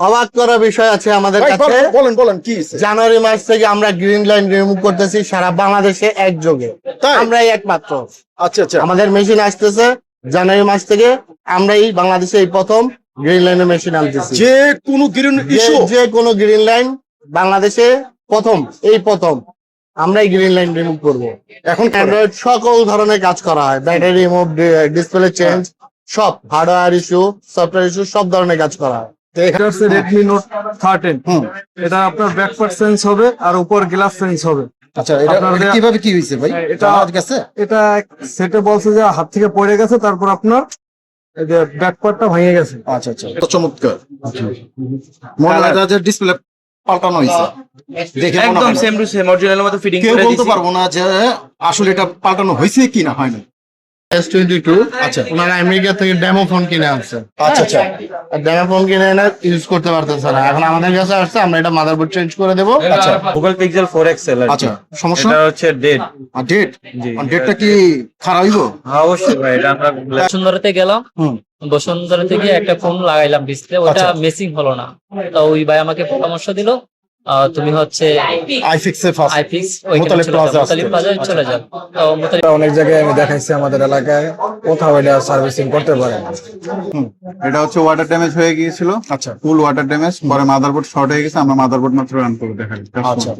অবাক করা বিষয় আছে আমাদের কাছে। বলেন, বলেন কি জানুয়ারি মাস থেকে আমরা গ্রিন লাইন রিমুভ করতেছি সারা বাংলাদেশে একযোগে? আমরাই একমাত্র। আচ্ছা আচ্ছা। আমাদের মেশিন আসতেছে জানুয়ারি মাস থেকে আমরাই বাংলাদেশে এই প্রথম গ্রিন লাইনের মেশিন আনতেছি। যে কোনো গ্রিন ইস্যু যে কোনো গ্রিন লাইন বাংলাদেশে প্রথম এই প্রথম আমরাই গ্রিন লাইন রিমুভ করব। এখন অ্যান্ড্রয়েড সকল ধরনের কাজ করা হয়। ব্যাটারি রিমুভ ডিসপ্লে চেঞ্জ সব হার্ডওয়্যার ইস্যু সফটওয়্যার ইস্যু সব ধরনের কাজ করা হয়। এটা হচ্ছে রেডমি নোট থার্টিন হুম। এটা আপনার ব্যাকপার্ট সেন্স হবে আর উপর গ্লাস সেন্স হবে। আচ্ছা এটা আপনার এটা দেয়া- কীভাবে কি হয়েছে ভাই? হ্যাঁ, এটা- গেছে এটা সেটে বলছে যে হাত থেকে পড়ে গেছে তারপর আপনার ব্যাকপার্টটা ভেঙে গেছে। আচ্ছা আচ্ছা চমৎকার। মনে যে ডিসপ্লে পাল্টানো হয়েছে। দেখে একদম সেম টু সেম অরিজিনালের মতো ফিটিং কেউ করে বলতে পারব না যে আসলে এটা পাল্টানো হয়েছে কি না হয়নি এস টোয়েন্টি টু আচ্ছা। ওনারা আমেরিকা থেকে ডেমো ফোন কিনে আনছে। আচ্ছা আচ্ছা। ডেমো ফোন কিনে এনে ইউজ করতে পারতেছে না। এখন আমাদের কাছে আসছে আমরা এটা মাদারবোর্ড চেঞ্জ করে দেবো। আচ্ছা। গুগল পিক্সেল 4 এক্সেল আচ্ছা সমস্যা? এটা হচ্ছে ডেড আর ডেট ডেটটা কি খারাপ হইব? অবশ্যই ভাই এটা আমরা বসুন্ধরাতে গেলাম। হুম। বসুন্ধরা থেকে একটা ফোন লাগাইলাম ডিসপ্লে ওটা আচ্ছা। মেসিং হলো না। তো ওই ভাই আমাকে পরামর্শ দিল তুমি হচ্ছে আইফিক্স এ first iFix Motalib plaza Motalib plaza চলে যাও। তো মোতালিব অনেক জায়গায় আমি দেখাইছি আমাদের এলাকায় কোথাও এটা সার্ভিসিং করতে পারে না। এটা হচ্ছে ওয়াটার ড্যামেজ হয়ে গিয়েছিল। আচ্ছা। ফুল ওয়াটার ড্যামেজ পরে মাদারবোর্ড শর্ট হয়ে গেছে আমরা মাদারবোর্ড মাত্র রান করে দেখাই। আচ্ছা।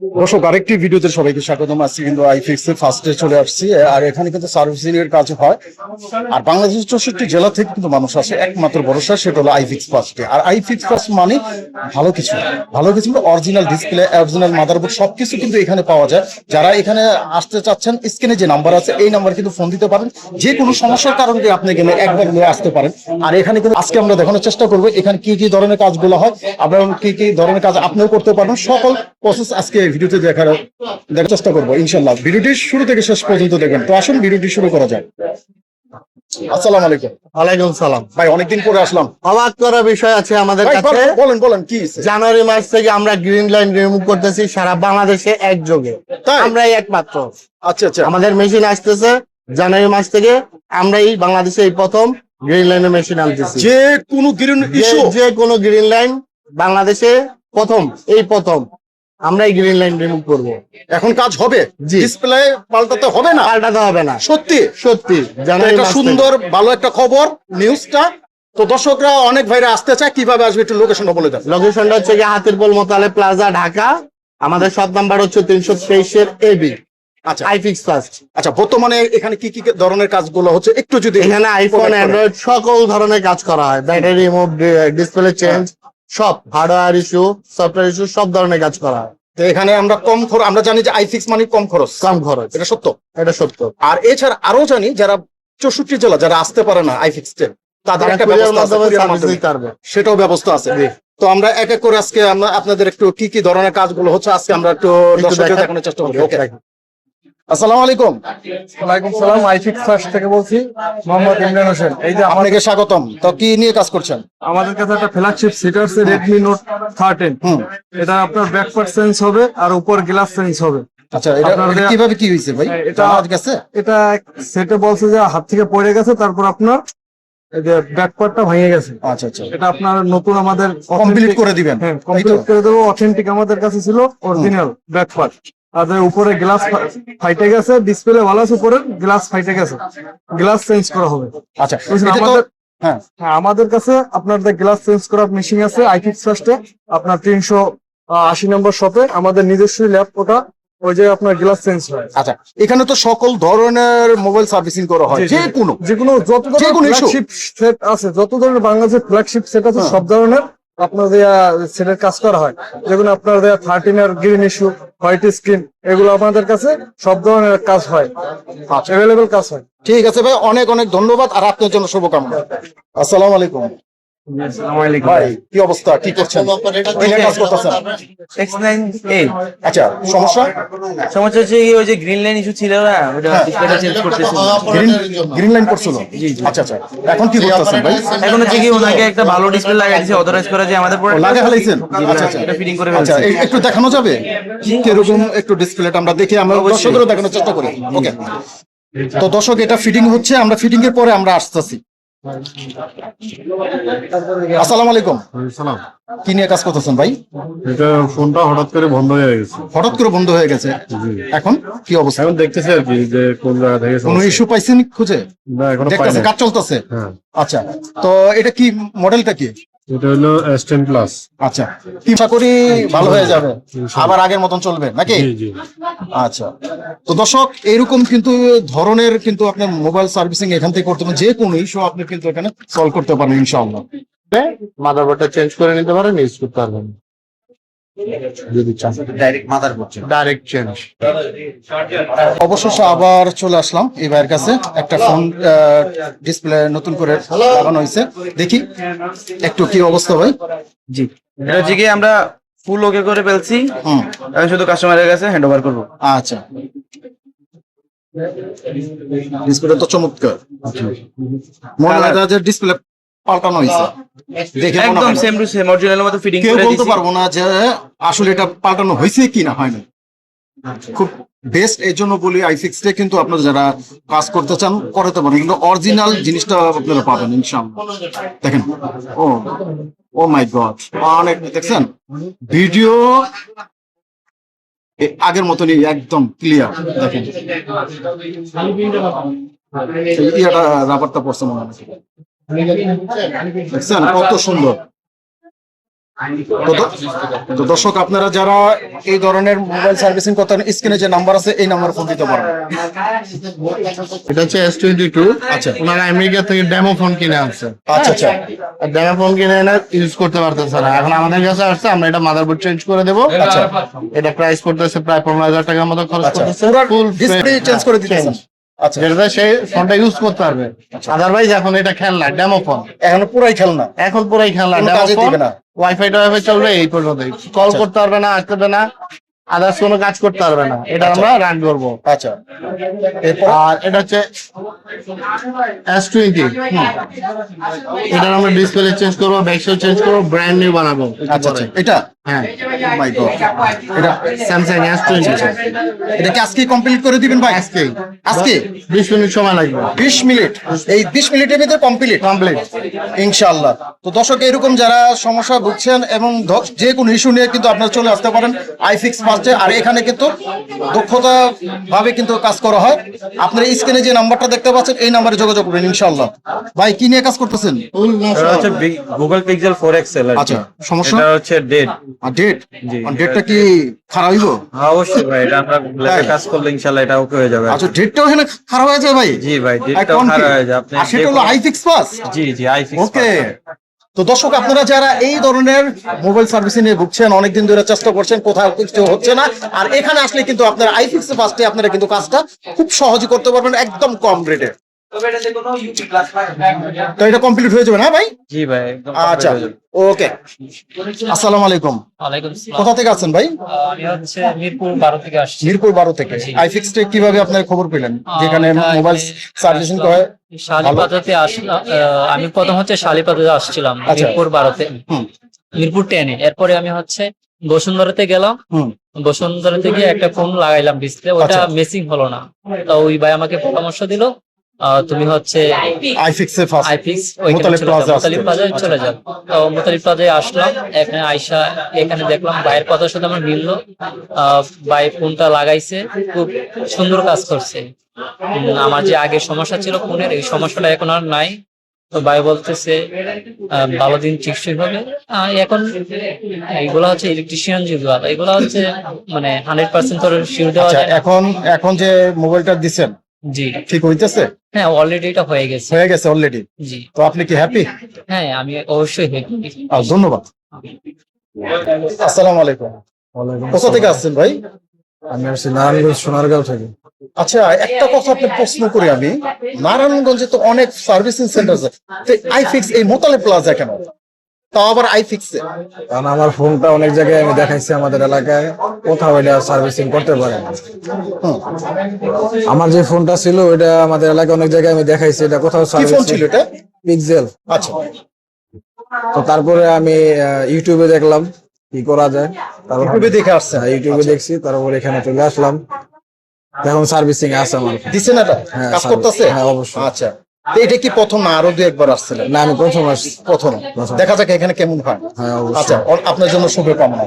দর্শক, আরেকটি ভিডিওতে সবাইকে স্বাগতম। কিন্তু আইফিক্স এর ফার্স্টে চলে আসছি। আর এখানে কিন্তু সার্ভিসিং এর কাজ হয়। আর বাংলাদেশের চৌষট্টি জেলা থেকে কিন্তু মানুষ আসে। একমাত্র ভরসা, সেটা হলো আইফিক্স ফার্স্টে আর আইফিক্স ফার্স্ট মানে ভালো কিছু। ভালো কিছু অরিজিনাল ডিসপ্লে অরিজিনাল মাদারবোর্ড সবকিছু কিন্তু এখানে পাওয়া যায়। যারা এখানে আসতে চাচ্ছেন, স্ক্রিনে যে নাম্বার আছে, এই নাম্বার কিন্তু ফোন দিতে পারেন। যে কোনো সমস্যার কারণে আপনি এখানে একবার নিয়ে আসতে পারেন। আর এখানে কিন্তু আজকে আমরা দেখানোর চেষ্টা করব, এখানে কি কি ধরনের কাজগুলো হয় আপনারা কি কি ধরনের কাজ আপনিও করতে পারেন সকল প্রসেস আজকে ভিডিওতে দেখার দেখার চেষ্টা করব ইনশাল্লাহ। ভিডিওটি শুরু থেকে শেষ পর্যন্ত দেখবেন। তো আসুন ভিডিওটি শুরু করা যায় আসসালামু আলাইকুম। ওয়ালাইকুম সালাম। ভাই অনেকদিন পরে আসলাম। অবাক করা বিষয় আছে আমাদের কাছে। বলেন, বলেন কি জানুয়ারি মাস থেকে আমরা গ্রিন লাইন রিমুভ করতেছি সারা বাংলাদেশে একযোগে? আমরাই একমাত্র। আচ্ছা আচ্ছা। আমাদের মেশিন আসতেছে জানুয়ারি মাস থেকে আমরাই বাংলাদেশে এই প্রথম গ্রিন লাইনের মেশিন আনতেছি। যে কোনো গ্রিন ইস্যু যে কোনো গ্রিন লাইন বাংলাদেশে প্রথম এই প্রথম। আমরাই গ্রিন লাইন রিমুভ করব। এখন কাজ হবে। ডিসপ্লে পাল্টাতে হবে না। পাল্টাতে হবে না। সত্যি। সত্যি। এটা সুন্দর ভালো একটা খবর নিউজটা তো দর্শকরা অনেক ভাইরা আসতে চায় কীভাবে আসবে একটু লোকেশনটা বলে দেন। লোকেশনটা হচ্ছে কি হাতিরপোল মোতালে প্লাজা ঢাকা। আমাদের সব নাম্বার হচ্ছে তিনশো তেইশের এবি আচ্ছা। আইফিক্স ফার্স্ট আচ্ছা বর্তমানে এখানে কি কি ধরনের কাজগুলো হচ্ছে? একটু যদি এখানে আইফোন অ্যান্ড্রয়েড সকল ধরনের কাজ করা হয়। ব্যাটারি রিমুভ ডিসপ্লে চেঞ্জ সব হার্ডওয়্যার ইস্যু সফটওয়্যার ইস্যু সব ধরনের কাজ করা হয়। তো এখানে আমরা কম খরচ আমরা জানি যে আইফিক্স মানে কম খরচ। কম খরচ। এটা সত্য? এটা সত্য। আর এছাড়া আরও জানি যারা চৌষট্টি জেলা যারা আসতে পারে না আইফিক্স তাদের তারা একটা ব্যবস্থা আছে courier মাধ্যমে। দিতে পারবে। সেটাও ব্যবস্থা আছে। তো আমরা এক এক করে আজকে আমরা আপনাদের একটু কি কি ধরনের কাজগুলো হচ্ছে আজকে আমরা একটু দর্শকদের দেখানোর চেষ্টা করি। ওকে আসসালামু আলাইকুম। ওয়ালাইকুম সালাম আইফিক্স ফার্স্ট থেকে বলছি মোহাম্মদ ইমরান হোসেন। এই যে আপনাকে স্বাগতম। তো কি নিয়ে কাজ করছেন? আমাদের কাছে একটা ফ্ল্যাগশিপ সেট আছে রেডমি নোট থার্টিন হুম। এটা আপনার ব্যাকপার্ট সেন্স হবে আর উপর গ্লাস সেন্স হবে। আচ্ছা এটা কীভাবে কি হয়েছে ভাই? হ্যাঁ, এটা- জানা গেছে এটা সেটে বলছে যে হাত থেকে পড়ে গেছে তারপর আপনার যে ব্যাকপার্টটা ভেঙে গেছে। আচ্ছা আচ্ছা। এটা আপনার নতুন আমাদের কমপ্লিট করে দিবেন। হ্যাঁ কমপ্লিট করে দেবো অথেন্টিক আমাদের কাছে ছিল অরিজিনাল ব্যাকপার্ট আর উপরে গ্লাস ফাইটে গেছে ডিসপ্লে ভালো আছে উপরে গ্লাস ফাইটে গেছে। গ্লাস চেঞ্জ করা হবে। আচ্ছা হ্যাঁ। হ্যাঁ আমাদের কাছে আপনার গ্লাস চেঞ্জ করার মেশিন আছে আইফিক্স ফার্স্টে আপনার তিনশো আশি নম্বর শপে আমাদের নিজস্ব ল্যাব ওটা ওই যে আপনার গ্লাস চেঞ্জ হয়। আচ্ছা এখানে তো সকল ধরনের মোবাইল সার্ভিসিং করা হয়। যে কোনো যে কোনো যত ধরনের ফ্ল্যাগশিপ সেট আছে যত ধরনের বাংলাদেশের ফ্ল্যাগশিপ সেট আছে হ্যাঁ। সব ধরনের আপনার দেয়া সেটের কাজ করা হয়। যেগুলো আপনার দেয়া থার্টিন আর গ্রিন ইস্যু হোয়াইট স্ক্রিন এগুলো আপনাদের কাছে সব ধরনের কাজ হয়। আচ্ছা। অ্যাভেলেবেল কাজ হয়। ঠিক আছে ভাই অনেক অনেক ধন্যবাদ আর আপনার জন্য শুভকামনা। আসসালামু আলাইকুম। ভাই কি অবস্থা? কি করছেন? কাজ করতেছেন? এক্স নাইন এ আচ্ছা সমস্যা? সমস্যা হচ্ছে ওই যে গ্রিন লাইন ইস্যু ছিল না ওটা হ্যাঁ। ডিসপ্লেটা চেঞ্জ করতেছিল গ্রিন গ্রিন লাইন করছিল? আচ্ছা আচ্ছা। এখন কি করতেছেন ভাই? এখন হচ্ছে কি ওনাকে একটা ভালো ডিসপ্লে লাগাই দিয়েছে অথরাইজ করা যে আমাদের লাগা ফেলাইছেন? আচ্ছা আচ্ছা এটা ফিটিং করে আচ্ছা একটু দেখানো যাবে? কীরকম একটু ডিসপ্লেটা আমরা দেখি আমরা দর্শকেরও দেখানোর চেষ্টা করি। ওকে তো দর্শক এটা ফিটিং হচ্ছে আমরা ফিটিং এর পরে আমরা আসতেছি। আসসালামু আলাইকুম। সালাম কি নিয়ে কাজ করতেছেন ভাই? এটা ফোনটা হঠাৎ করে বন্ধ হয়ে গেছে। হঠাৎ করে বন্ধ হয়ে গেছে? এখন কি অবস্থা? এখন দেখতেছি আর কি যে কোন জায়গা থেকে কোনো ইস্যু পাইছেন খুঁজে? না এখনও দেখতেছে কাজ চলতেছে? হ্যাঁ। আচ্ছা তো এটা কি মডেলটা কি? এটা হলো এস প্লাস আচ্ছা আশা করি ভালো হয়ে যাবে। আবার আগের মতন চলবে নাকি? জি জি। আচ্ছা। তো দর্শক এরকম কিন্তু ধরনের কিন্তু আপনার মোবাইল সার্ভিসিং এখান থেকে করতে পারেন যে কোনো ইস্যু আপনি কিন্তু এখানে সলভ করতে পারেন ইনশাআল্লাহ। মাদারবোর্ডটা চেঞ্জ করে নিতে পারেন ইউজ করতে পারবেন। যদি চান। ডাইরেক্ট মাদার করছে। ডাইরেক্ট চেঞ্জ অবশেষে আবার চলে আসলাম এই ভাইয়ের কাছে। একটা ফোন ডিসপ্লে নতুন করে লাগানো হয়েছে। দেখি একটু কি অবস্থা ভাই। জি। কি আমরা ফুল ওকে করে ফেলছি। হুম। এখন শুধু কাস্টমারের কাছে হ্যান্ড ওভার করব। আচ্ছা। ডিসপ্লে তো চমৎকার। মনে হয় ডিসপ্লে পাল্টানো হয়েছে দেখে একদম সেম টু সেম অরিজিনালের মতো ফিটিং কেউ বলতে পারব না যে আসলে এটা পাল্টানো হয়েছে কি না হয়নি খুব বেস্ট এই জন্য বলি আইফিক্সটা কিন্তু আপনারা যারা কাজ করতে চান করাতে পারেন। কিন্তু অরিজিনাল জিনিসটা আপনারা পাবেন ইনশাআল্লাহ। দেখেন ও ও মাই গড অনেক দেখছেন? ভিডিও আগের মতনই একদম ক্লিয়ার দেখেন। ইয়াটা রাবারটা পড়ছে মনে হয়। কত সুন্দর। তো দর্শক আপনারা যারা এই ধরনের মোবাইল সার্ভিসিং করতে স্ক্রিনে যে নাম্বার আছে এই নাম্বার ফোন দিতে পারেন। এটা হচ্ছে এস টোয়েন্টি টু আচ্ছা। ওনারা আমেরিকা থেকে ডেমো ফোন কিনে আনছে। আচ্ছা আচ্ছা। ডেমো ফোন কিনে এনে ইউজ করতে পারতেছে না। এখন আমাদের কাছে আসছে আমরা এটা মাদারবোর্ড চেঞ্জ করে দেবো। আচ্ছা। এটা প্রাইস করতেছে প্রায় পনেরো হাজার টাকার মতো খরচ করতেছে। ফুল ডিসপ্লে চেঞ্জ করে দিতেছেন আচ্ছা। যেটাতে সেই ফোনটা ইউজ করতে পারবে। আদারওয়াইজ এখন এটা খেলনা ডেমো ফোন এখন পুরাই খেলনা? এখন পুরাই খেলনা ডেমো ফোন। ওয়াইফাই টাইফাই চলবে এই পর্যন্তই। কল আচ্ছা। করতে পারবে না আসতে পারবে না। আদার্স কোনো কাজ করতে পারবে না। এটা আমরা রান করব। আচ্ছা। আর এটা হচ্ছে এস টোয়েন্টি এটা আমরা ডিসপ্লে চেঞ্জ করব ব্যাকসেল চেঞ্জ করব ব্র্যান্ড নিউ বানাবো। আচ্ছা আচ্ছা। এটা? হ্যাঁ। মাই গড এটা স্যামসাং এস টোয়েন্টি এটা কি আজকে কমপ্লিট করে দিবেন ভাই? আজকে আজকে? বিশ মিনিট সময় লাগবে। বিশ মিনিট। এই বিশ মিনিটের ভিতরে কমপ্লিট কমপ্লিট ইনশাআল্লাহ। তো দর্শক এরকম যারা সমস্যা ভুগছেন এবং যে কোনো ইস্যু নিয়ে কিন্তু আপনারা চলে আসতে পারেন। আইফিক্স ফার্স্টে আর এখানে কিন্তু দক্ষতা ভাবে কিন্তু কাজ করা হয়। আপনারা স্ক্রিনে যে নাম্বারটা দেখতে পাচ্ছেন এই নাম্বারে যোগাযোগ করবেন ইনশাআল্লাহ। ভাই কি নিয়ে কাজ করতেছেন? গুগল পিক্সেল ফোর এক্সেল আচ্ছা সমস্যা? এটা হচ্ছে ডেট আর ডেট। ডেটটা কি খারাপ হইব? অবশ্যই ভাই এটা আমরা ল্যাবে কাজ করলে ইনশাআল্লাহ এটা ওকে হয়ে যাবে আচ্ছা ডেটটাও এখানে খারাপ হয়ে যায় ভাই? জি ভাই আর ডেটটাও খারাপ হয়ে যায়। আপনি আর সেটা হলো আইফিক্স পাস জি জি আই ফিক্স ওকে তো দর্শক, আপনারা যারা এই ধরনের মোবাইল সার্ভিসিং নিয়ে ভুগছেন, অনেকদিন ধরে চেষ্টা করছেন, কোথাও কিছু হচ্ছে না, আর এখানে আসলে কিন্তু আপনারা আইফিক্স ফার্স্টে আপনারা কিন্তু কাজটা খুব সহজে করতে পারবেন, একদম কম রেটে তো এটা কমপ্লিট হয়ে যাবে না ভাই? জি ভাই আচ্ছা। ওকে। আসসালামু আলাইকুম। কোথা থেকে আছেন ভাই? আহ, আমি হচ্ছে মিরপুর বারো থেকে আসছি। মিরপুর বারো থেকে। আইফিক্স তে কীভাবে আপনার খবর পেলেন? যেখানে মোবাইল সার্ভিসিং করে শালিপাতাতে আসলাম আমি প্রথম হচ্ছে শালিপাতাতে আসছিলাম আচ্ছা। মিরপুর বারোতে। হুম। মিরপুর টেনে এরপরে আমি হচ্ছে বসুন্ধরাতে গেলাম। হুম। বসুন্ধরাতে গিয়ে একটা ফোন লাগাইলাম ডিসপ্লে ওটা আচ্ছা। মেসিং হলো না। তো ওই ভাই আমাকে পরামর্শ দিল তুমি হচ্ছে iFix first iFix Motaleb plaza Motalib প্লাজায় চলে যাও। তো মোতালিব প্লাজায় আসলাম। এখানে আইসা এখানে দেখলাম ভাইয়ের কথার সাথে আমার মিললো ভাই ফোনটা লাগাইছে। খুব সুন্দর কাজ করছে। আমার যে আগে সমস্যা ছিল ফোনের এই সমস্যাটা এখন আর নাই। তো ভাই বলতেছে ভালো দিন টিকসই হবে। এখন এইগুলো হচ্ছে ইলেকট্রিশিয়ান যেগুলো এগুলো হচ্ছে মানে হান্ড্রেড পার্সেন্ট শিওর দেওয়া আচ্ছা। এখন এখন যে মোবাইলটা দিছেন জি। ঠিক হইতেছে? হ্যাঁ অলরেডি এটা হয়ে গেছে। হয়ে গেছে অলরেডি জি। তো আপনি কি হ্যাপি হ্যাঁ আমি অবশ্যই happy। ধন্যবাদ। আসসালামু আলাইকুম। কোথা থেকে আসছেন ভাই? আমি আসছি নারায়ণগঞ্জ সোনারগাঁও থেকে। আচ্ছা একটা কথা আপনি প্রশ্ন করি আমি। নারায়ণগঞ্জে তো অনেক সার্ভিসিং সেন্টার আছে। তো আইফিক্স এই মোতালে প্লাজা কেন? তাও আবার আইফিক্স কারণ আমার ফোনটা অনেক জায়গায় আমি দেখাইছি আমাদের এলাকায়। কোথাও এটা সার্ভিসিং করতে পারে। না। আমার যে ফোনটা ছিল ওইটা আমাদের এলাকায় অনেক জায়গায় আমি দেখাইছি। এটা কোথাও ফোন ছিল এটা? পিক্সেল আচ্ছা। তো তারপরে আমি ইউটিউবে দেখলাম কি করা যায়। তারপর ইউটিউবে দেখে আসছেন? হ্যাঁ, ইউটিউবে দেখছি। তারপর এখানে চলে আসলাম। এখন সার্ভিসিং আছে আমার। দিছেন এটা? হ্যাঁ, কাজ করতেছে? হ্যাঁ, অবশ্যই। আচ্ছা। এটা কি প্রথম না আরও দু একবার আসছিলেন? না আমি প্রথম আসছি প্রথম। দেখা যাক এখানে কেমন হয়। হ্যাঁ আচ্ছা আপনার জন্য শুভকামনা।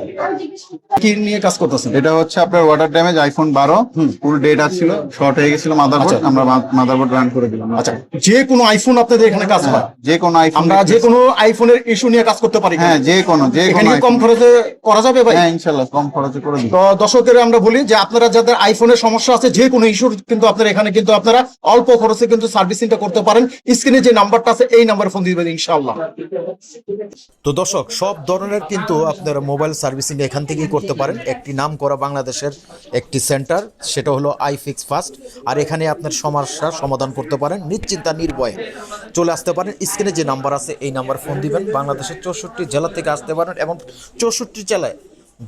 কি নিয়ে কাজ করতেছেন? এটা হচ্ছে আপনার ওয়াটার ড্যামেজ আইফোন বারো। ফুল ডেট আসছিল শর্ট হয়ে গেছিল মাদারবোর্ড আচ্ছা। আমরা মাদারবোর্ড রান করে দিলাম। আচ্ছা যে কোনো আইফোন আপনাদের এখানে কাজ হয় যে কোনো আইফোন আমরা যে কোনো আইফোনের ইস্যু নিয়ে কাজ করতে পারি। হ্যাঁ যে কোনো যে এখানে কোনো কম খরচে করা যাবে ভাই? হ্যাঁ ইনশাল্লাহ কম খরচে করে দিই তো দর্শকের আমরা বলি যে আপনারা যাদের আইফোনের সমস্যা আছে যে কোনো ইস্যুর কিন্তু আপনারা এখানে কিন্তু আপনারা অল্প খরচে কিন্তু সার্ভিসিংটা করতে পারেন। স্ক্রিনে যে নাম্বারটা আছে, এই নাম্বারে ফোন দিবেন, ইনশাআল্লাহ। তো দর্শক, সব ধরনের কিন্তু আপনারা মোবাইল সার্ভিসিং এখান থেকেই করতে পারেন। একটি নাম করা বাংলাদেশের একটি সেন্টার, সেটা হলো আইফিক্স ফাস্ট আর এখানে আপনার সমস্যা সমাধান করতে পারেন, নিশ্চিন্তা নির্ভয়ে চলে আসতে পারেন। স্ক্রিনে যে নাম্বার আছে, এই নাম্বার ফোন দিবেন। বাংলাদেশের চৌষট্টি জেলা থেকে আসতে পারেন এবং চৌষট্টি জেলায়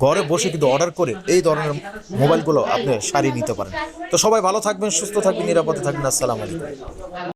ঘরে বসে কিন্তু অর্ডার করে এই ধরনের মোবাইলগুলো আপনি সারিয়ে নিতে পারেন। তো সবাই ভালো থাকবেন, সুস্থ থাকবেন, নিরাপদে থাকবেন। আসসালামু আলাইকুম।